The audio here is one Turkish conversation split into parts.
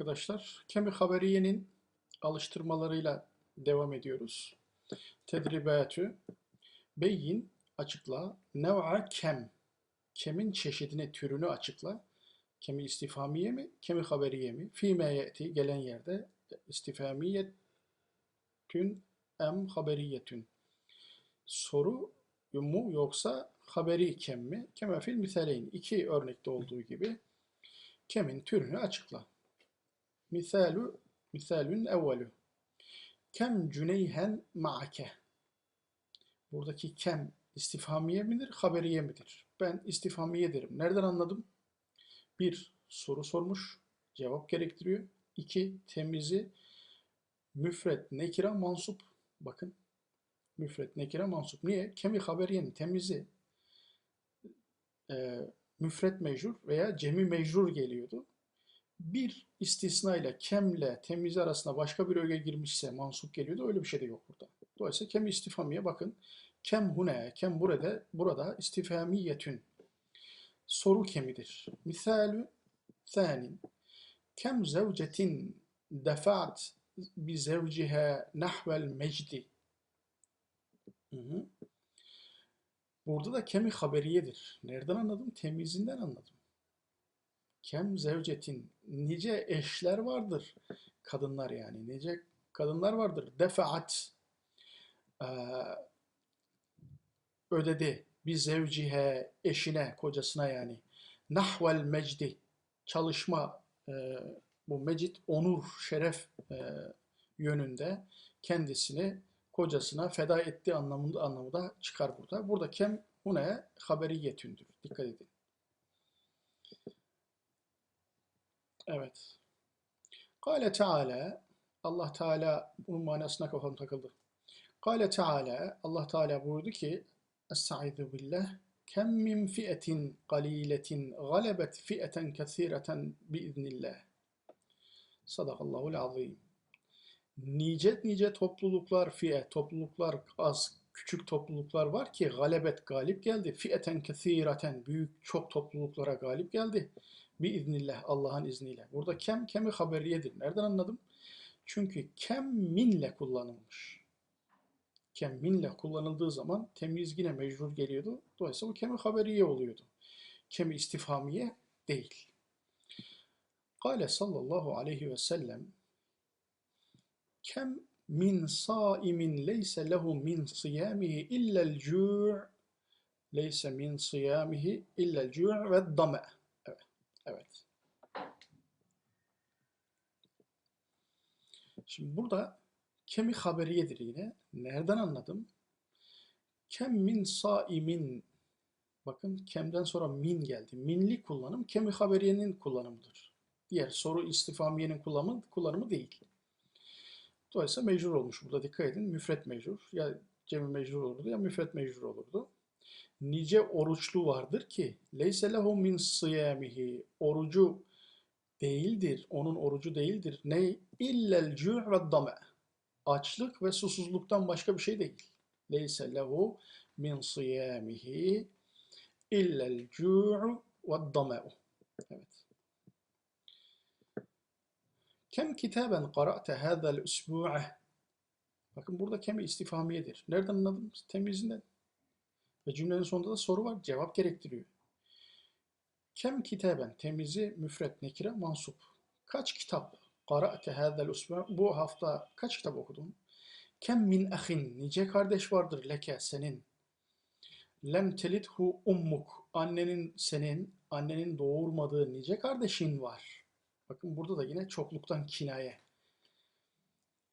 arkadaşlar. Kemi Haberiye'nin alıştırmalarıyla devam ediyoruz. Tedribatü beyin açıkla. Nev'a kem. Kemin çeşidini, türünü açıkla. Kemi istifamiye mi, kemi haberiye mi? Fîme ye'ti gelen yerde istifamiyetün em haberiyetün. Soru mu yoksa haberi kem mi? Keme fil misaleyn. İki örnekte olduğu gibi kemin türünü açıkla. Misalu, misalün evvelü. Kem cüneyhen ma'ake. Buradaki kem istifhamiye midir, haberiye midir? Ben istifhamiye derim. Nereden anladım? Bir, soru sormuş, cevap gerektiriyor. İki, temizi müfret, nekira, mansup. Bakın, müfret, nekira, mansup. Niye? Kemi haberiyenin temizi e, müfret mecrur veya cemi mecrur geliyordu. Bir istisnayla kemle temiz arasında başka bir öge girmişse mansup geliyordu. Öyle bir şey de yok burada. Dolayısıyla kem istifamiye bakın. Kem hune, kem burada, burada istifamiyetün. Soru kemidir. Misalü thanin. Kem zevcetin defa'at bi zevciha nahvel mecdi. Burada da kemi haberiyedir. Nereden anladım? Temizinden anladım. Kem zevcetin. Nice eşler vardır. Kadınlar yani. Nice kadınlar vardır. Defaat. Ee, ödedi. Bir zevcihe, eşine, kocasına yani. Nahvel mecdi. Çalışma, e, bu mecid, onur, şeref e, yönünde kendisini kocasına feda ettiği anlamında anlamı da çıkar burada. Burada kem hune haberiyetündür. Dikkat edin. Evet. Kale Teala Allah Teala bunun manasına kafam takıldı. Kale Teala Allah Teala buyurdu ki Estaizu billah Kem min fi'etin galiletin galebet fi'eten kesireten biiznillah. Sadakallahul azim nice nice topluluklar fiye, topluluklar az, küçük topluluklar var ki galebet galip geldi. Fiyeten kesiraten büyük çok topluluklara galip geldi. Bir iznillah Allah'ın izniyle. Burada kem kemi haberiyedir. Nereden anladım? Çünkü kem minle kullanılmış. Kem minle kullanıldığı zaman temiz yine mecrur geliyordu. Dolayısıyla bu kemi haberiye oluyordu. Kemi istifhamiye değil. Kale sallallahu aleyhi ve sellem Kem min saimin leyse lehu min siyamihi illel cu' leyse min siyamihi illel cu' ve dame. Evet. Şimdi burada kemi haberiyedir yine. Nereden anladım? Kem min saimin bakın kemden sonra min geldi. Minli kullanım kemi haberiyenin kullanımıdır. Diğer soru istifamiyenin kullanımı, kullanımı değil. Dolayısıyla mecbur olmuş burada dikkat edin. Müfret mecbur. Ya cemi mecbur olurdu ya müfret mecbur olurdu. Nice oruçlu vardır ki leyse lehu min siyamihi orucu değildir. Onun orucu değildir. Ne? İllel cu' ve dame. Açlık ve susuzluktan başka bir şey değil. Leyse lehu min siyamihi illel cu' ve dame. Evet. Kem kitaben qara'te hâzel usbu'e. Bakın burada kemi istifamiyedir. Nereden anladım? Temizinden. Ve cümlenin sonunda da soru var. Cevap gerektiriyor. Kem kitaben. Temizi müfret nekire mansup. Kaç kitap? Qara'te hâzel usbu'e. Bu hafta kaç kitap okudun? Kem min ahin. Nice kardeş vardır leke senin. Lem telidhu ummuk. Annenin senin, annenin doğurmadığı nice kardeşin var. Bakın burada da yine çokluktan kinaye.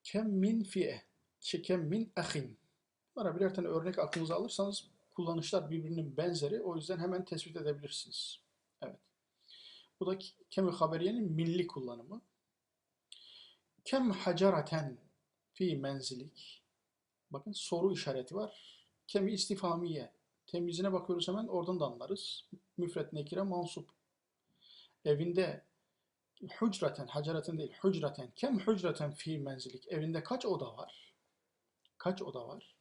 Kem min fi'e. Kem min ahin. Bunlara birer tane örnek aklınıza alırsanız kullanışlar birbirinin benzeri. O yüzden hemen tespit edebilirsiniz. Evet. Bu da kemi haberiyenin milli kullanımı. Kem hacaraten fi menzilik. Bakın soru işareti var. Kemi istifamiye. Temizine bakıyoruz hemen oradan da anlarız. Müfret nekire mansup. Evinde Hücreten, hacaraten değil, hücreten. Kem hücreten fi menzilik. Evinde kaç oda var? Kaç oda var?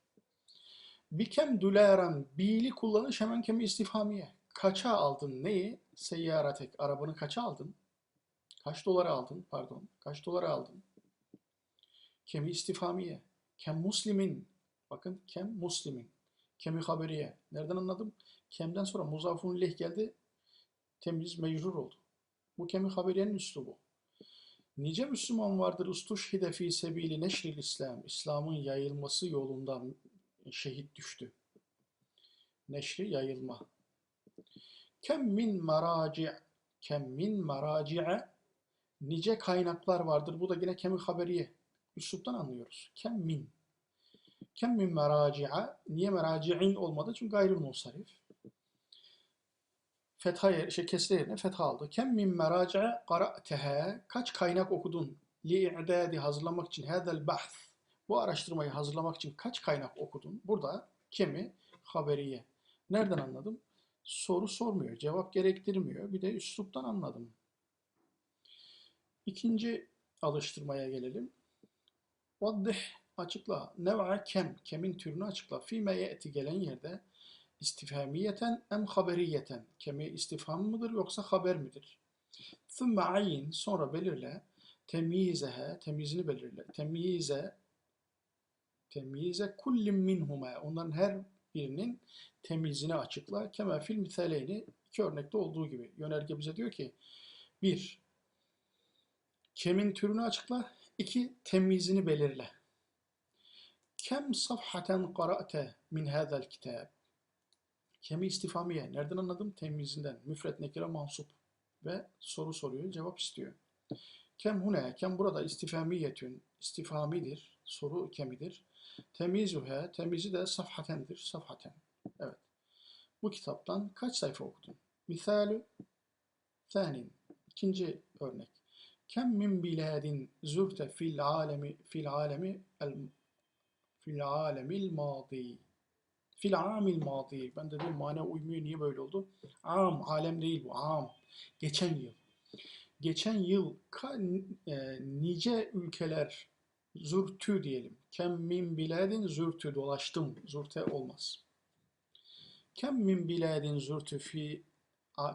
Bikem düleran, bili kullanış hemen kemi istifhamiye. Kaça aldın neyi? Seyyaratek, arabanı kaça aldın? Kaç dolara aldın? Pardon. Kaç dolara aldın? Kemi istifamiye. Kem muslimin. Bakın kem muslimin. Kemi haberiye. Nereden anladım? Kemden sonra muzafun ileyh geldi. Temiz mecrur oldu. Bu kemi haberiyenin üslubu. Nice Müslüman vardır ustuşhide fi sebili neşril İslam. İslam'ın yayılması yolunda şehit düştü. Neşri yayılma. Kem min meraci' kem min meraci'e nice kaynaklar vardır. Bu da yine kemi haberiye. Üsluptan anlıyoruz. Kem min. Kem min meraci'a. Niye meraci'in olmadı? Çünkü gayrı munsarif. Fetha yer, şey kesre yerine fetha aldı. Kem min meraci'a qara'teha. Kaç kaynak okudun? Li'idadi hazırlamak için. Hadel bahth. Bu araştırmayı hazırlamak için kaç kaynak okudun? Burada kemi haberiye. Nereden anladım? Soru sormuyor, cevap gerektirmiyor. Bir de üsluptan anladım. İkinci alıştırmaya gelelim. Vaddih açıkla. Nev'a kem. Kemin türünü açıkla. Fîme ye'ti gelen yerde istifhamiyeten em haberiyeten. Kemi istifham mıdır yoksa haber midir? Thümme ayin. Sonra belirle. Temyizehe. Temyizini belirle. Temyize. Temyize kullin minhuma. Onların her birinin temizini açıkla. Kema fil misaleyni iki örnekte olduğu gibi. Yönerge bize diyor ki bir, kemin türünü açıkla. iki temizini belirle. Kem safhaten qara'te min hadal kitab. Kemi istifamiye. Nereden anladım? Temizinden. Müfret nekire mansup. Ve soru soruyor, cevap istiyor. Kem hune. Kem burada istifamiyetün. İstifamidir. Soru kemidir. Temizuhe. Temizi de safhatendir. Safhaten. Evet. Bu kitaptan kaç sayfa okudun? Misalü Thanin. İkinci örnek. Kem min biladin zürte fil alemi fil alemi el fil alemil madi. Fil amil madi. Ben de dedim mana uymuyor. Niye böyle oldu? Am. Alem değil bu. Am. Geçen yıl. Geçen yıl ka- e, nice ülkeler zürtü diyelim. Kem min biladin zürtü dolaştım. Zürte olmaz. Kem min biladin zürtü fi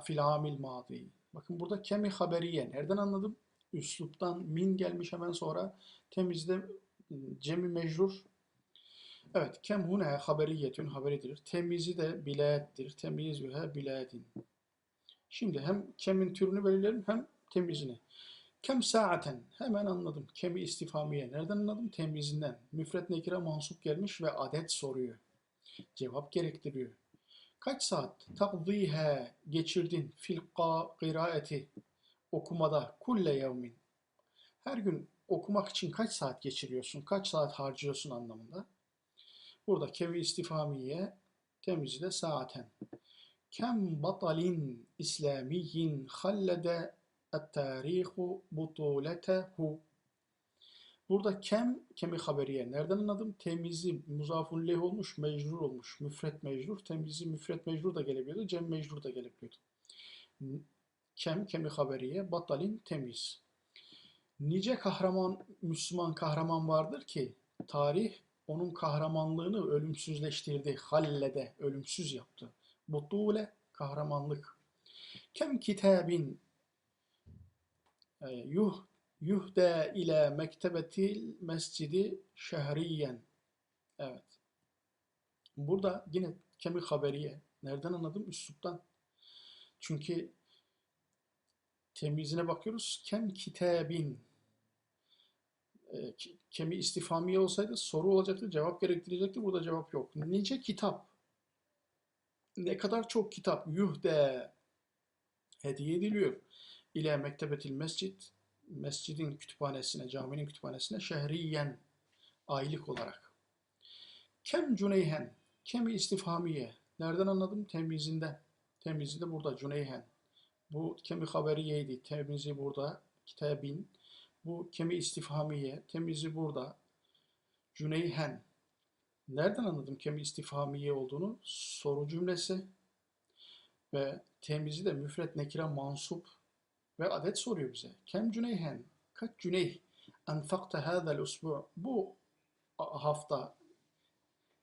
fil amil madi. Bakın burada kemi haberiye. Nereden anladım? Üsluptan min gelmiş hemen sonra. Temizde ıı, cemi mecrur. Evet. Kem hune haberiyetün haberidir. Temizi de biladdir. Temizühe biladin. Şimdi hem kemin türünü belirlerim hem temizini. Kem saaten. Hemen anladım. Kemi istifamiye. Nereden anladım? Temizinden. Müfret nekire mansup gelmiş ve adet soruyor. Cevap gerektiriyor. Kaç saat takzihe geçirdin fil qa- kıraati okumada kulle yevmin. Her gün okumak için kaç saat geçiriyorsun, kaç saat harcıyorsun anlamında. Burada kevi istifamiye temizi de saaten. Kem batalin İslamiyyin hallede et-tarihu butuletehu. Burada kem, kemi haberiye. Nereden anladım? Temizi, muzafun leh olmuş, mecrur olmuş. Müfret mecrur. Temizi, müfret mecrur da gelebiliyordu. Cem mecrur da gelebiliyordu. Kem, kemi haberiye. Batalin, temiz. Nice kahraman, Müslüman kahraman vardır ki tarih onun kahramanlığını ölümsüzleştirdi. Hallede, ölümsüz yaptı. Butule, kahramanlık. Kem kitabin yuh yuhde ile mektebetil mescidi şehriyen. Evet. Burada yine kemi haberiye. Nereden anladım? Üsluptan. Çünkü temizine bakıyoruz. Kem kitabin. E, ki- kemi istifamiye olsaydı soru olacaktı, cevap gerektirecekti. Burada cevap yok. Nice kitap. Ne kadar çok kitap yuhde hediye ediliyor. İle mektebetil mescid mescidin kütüphanesine, caminin kütüphanesine şehriyen aylık olarak. Kem cüneyhen, kemi istifhamiye. Nereden anladım? Temizinden. Temizi de burada cüneyhen. Bu kemi haberiyeydi. Temizi burada. Kitabin. Bu kemi istifhamiye. Temizi burada. Cüneyhen. Nereden anladım kemi istifhamiye olduğunu? Soru cümlesi ve temizi de müfret nekire mansup ve adet soruyor bize. Kem cüneyhen? Kaç cüneyh? Enfakta hâzel usbu' Bu hafta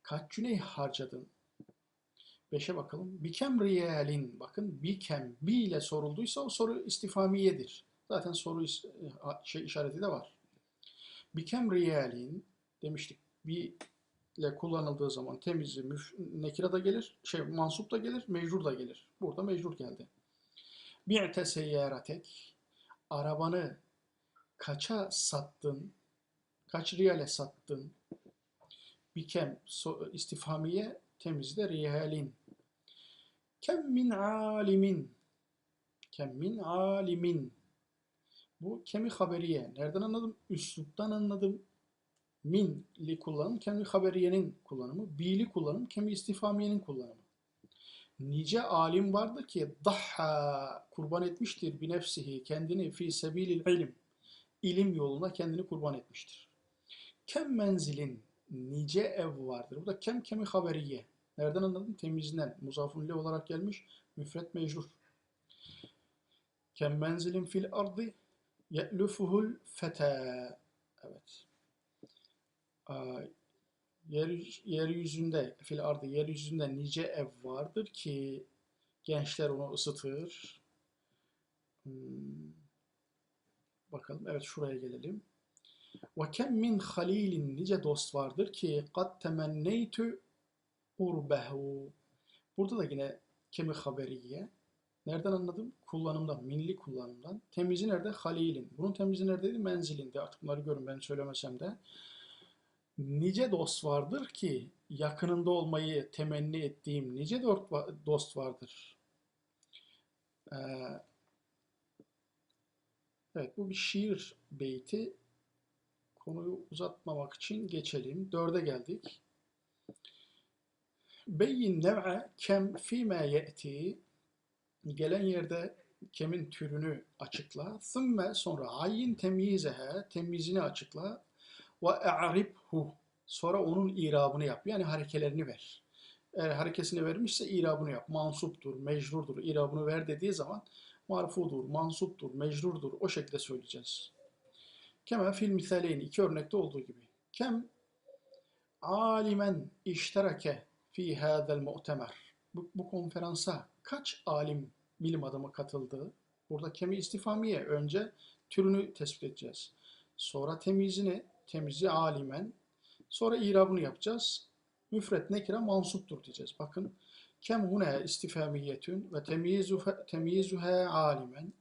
kaç cüneyh harcadın? Beşe bakalım. Bikem riyalin. Bakın bikem. Bi ile sorulduysa o soru istifamiyedir. Zaten soru is- şey işareti de var. Bikem riyalin demiştik. Bir ile kullanıldığı zaman temizi müf, nekira da gelir, şey mansup da gelir, mecrur da gelir. Burada mecrur geldi. Bi'te seyyaratek arabanı kaça sattın? Kaç riyale sattın? Bikem so, istifhamiye temizde riyalin. Kem min alimin. Kem min alimin. Bu kemi haberiye. Nereden anladım? Üsluptan anladım. Min li kullanım, kemi haberiyenin kullanımı. Bili kullanım, kemi istifhamiyenin kullanımı. Nice alim vardır ki daha kurban etmiştir bir nefsihi kendini fi sebilil ilim. İlim yoluna kendini kurban etmiştir. Kem menzilin nice ev vardır. Bu da kem kemi haberiye. Nereden anladın? Temizinden. Muzafun le olarak gelmiş. Müfret mecrur. Kem menzilin fil ardı ye'lufuhul feta. Evet. Aa, yer, yeryüzünde fil ardı yeryüzünde nice ev vardır ki gençler onu ısıtır. Hmm. Bakalım. Evet şuraya gelelim. Ve kem min halilin nice dost vardır ki kad temenneytü urbehu. Burada da yine kemi haberiye. Nereden anladım? Kullanımdan, milli kullanımdan. Temizi nerede? Halilin. Bunun temizi neredeydi? Menzilinde. Artık bunları görün ben söylemesem de. Nice dost vardır ki yakınında olmayı temenni ettiğim nice dost vardır. Ee, evet bu bir şiir beyti. Konuyu uzatmamak için geçelim. Dörde geldik. Beyin nev'e kem fîmâ ye'ti gelen yerde kemin türünü açıkla. Thümme sonra ayin temyizehe temyizini açıkla. Ve e'ribhu sonra onun irabını yap. Yani harekelerini ver. Eğer harekesini vermişse irabını yap. Mansuptur, mecrurdur. İrabını ver dediği zaman marfudur, mansuptur, mecrurdur. O şekilde söyleyeceğiz. Kema fil misaleyn iki örnekte olduğu gibi. Kem alimen işterake fi hadal mu'temer. Bu, bu konferansa kaç alim bilim adamı katıldı? Burada kemi istifamiye önce türünü tespit edeceğiz. Sonra temizini, kemizi alimen. Sonra irabını yapacağız. Müfret nekire mansuptur diyeceğiz. Bakın kem hune istifamiyetün ve temyizuhe alimen.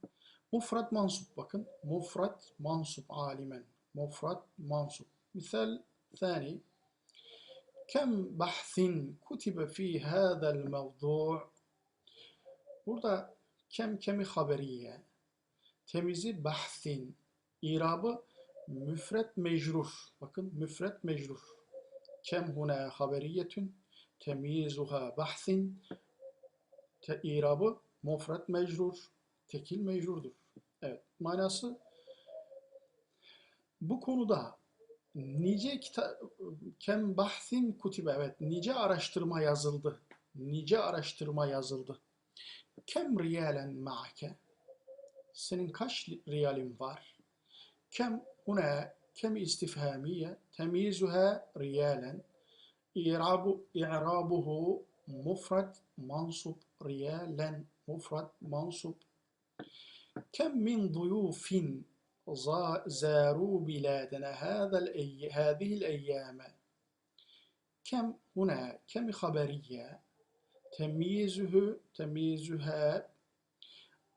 Mufrat mansup bakın. Mufrat mansup alimen. Mufrat mansup. Misal thani. Kem bahsin kutibe fi hadal mevdu' Burada kem kemi haberiye, temizi bahsin, irabı müfret mecrur. Bakın müfret mecrur. Kem huna haberiyetün, temizuha bahsin, te, irabı mufret mecrur, tekil mecrurdur. Evet, manası bu konuda nice kita kem bahsin kutibe, evet, nice araştırma yazıldı. Nice araştırma yazıldı. Kem riyalen ma'ake? Senin kaç riyalin var? كم هنا كم استفهامية تمييزها ريالا؟ إعراب إعرابه مفرد منصب ريالا مفرد منصب. كم من ضيوف زاروا بلادنا هذا الأي... هذه الأيام؟ كم هنا كم خبرية تمييزه تمييزها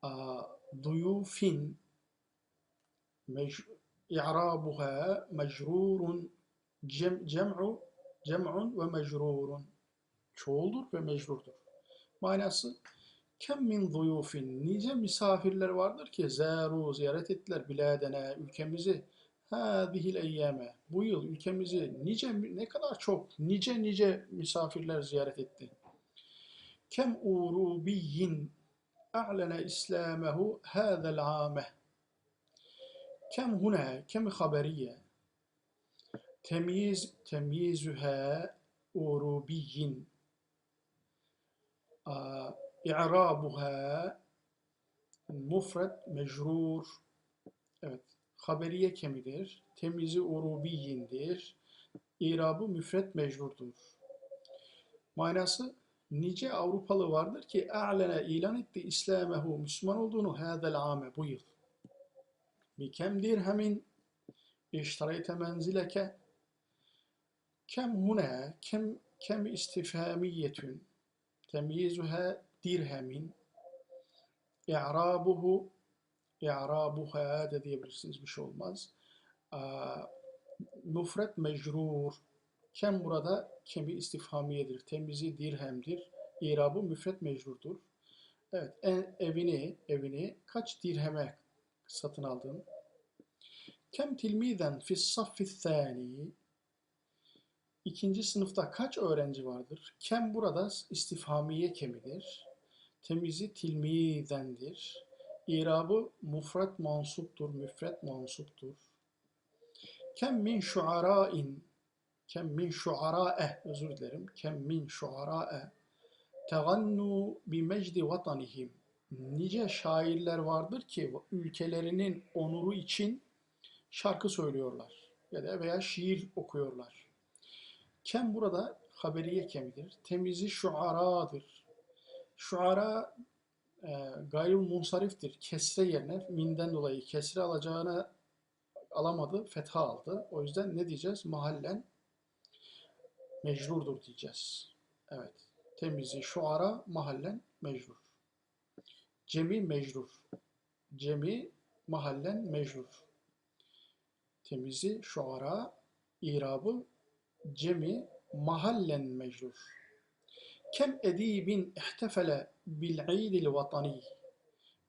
آه، ضيوف İ'rabuha mecrurun cem, cem'u cem'un ve mecrurun çoğuldur ve mecrurdur. Manası kem min zuyufin nice misafirler vardır ki zeru ziyaret ettiler biladene ülkemizi hadihil eyyame bu yıl ülkemizi nice ne kadar çok nice nice misafirler ziyaret etti. Kem urubiyin a'lene islamehu hadel ameh kem huna kem haberiye temyiz temyizüha urubiyyin. İ'rabuha mufret mecrur. Evet haberiye kemidir. Temizi urubiyindir irabı müfret mecrurdur. Manası nice Avrupalı vardır ki a'lene ilan etti İslamehu Müslüman olduğunu hadel ame bu yıl bikem dirhemin iştareyte menzileke kem hune kem kem istifhamiyetün temyizuha dirhemin i'rabuhu i'rabuha da diyebilirsiniz bir şey olmaz. Mufret mecrur kem burada kemi istifhamiyedir. Temizi dirhemdir. İrabu müfret mecrurdur. Evet, e, evini, evini kaç dirheme satın aldın? Kem tilmiden fis saffi thani. İkinci sınıfta kaç öğrenci vardır? Kem burada istifhamiye kemidir. Temizi tilmidendir. İrabı mufret mansuptur, müfret mansuptur. Kem min şuara'in kem min şuara'e özür dilerim. Kem min şuara'e tegannu bi mecdi vatanihim. Nice şairler vardır ki ülkelerinin onuru için şarkı söylüyorlar ya da veya şiir okuyorlar. Kem burada haberiye kemidir. Temizi şuaradır. Şuara e, gayrı munsariftir. Kesre yerine minden dolayı kesre alacağını alamadı, fetha aldı. O yüzden ne diyeceğiz? Mahallen mecrurdur diyeceğiz. Evet. Temizi şuara mahallen mecrur. Cemi mecrur. Cemi mahallen mecrur. Temizi şuara irabı cemi mahallen mecrur. Kem edibin ihtefele bil idil vatani.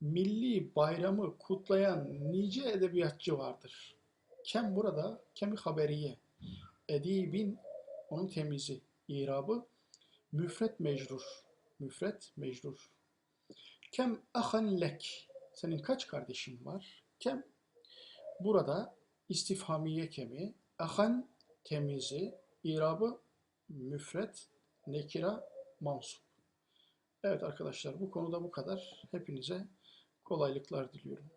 Milli bayramı kutlayan nice edebiyatçı vardır. Kem burada kemi haberiye. Edibin onun temizi. İrabı müfret mecrur. Müfret mecrur. Kem ahan lek. Senin kaç kardeşin var? Kem burada istifhamiye kemi. Ahan temizi. İrabı müfret nekira mansup. Evet arkadaşlar bu konuda bu kadar. Hepinize kolaylıklar diliyorum.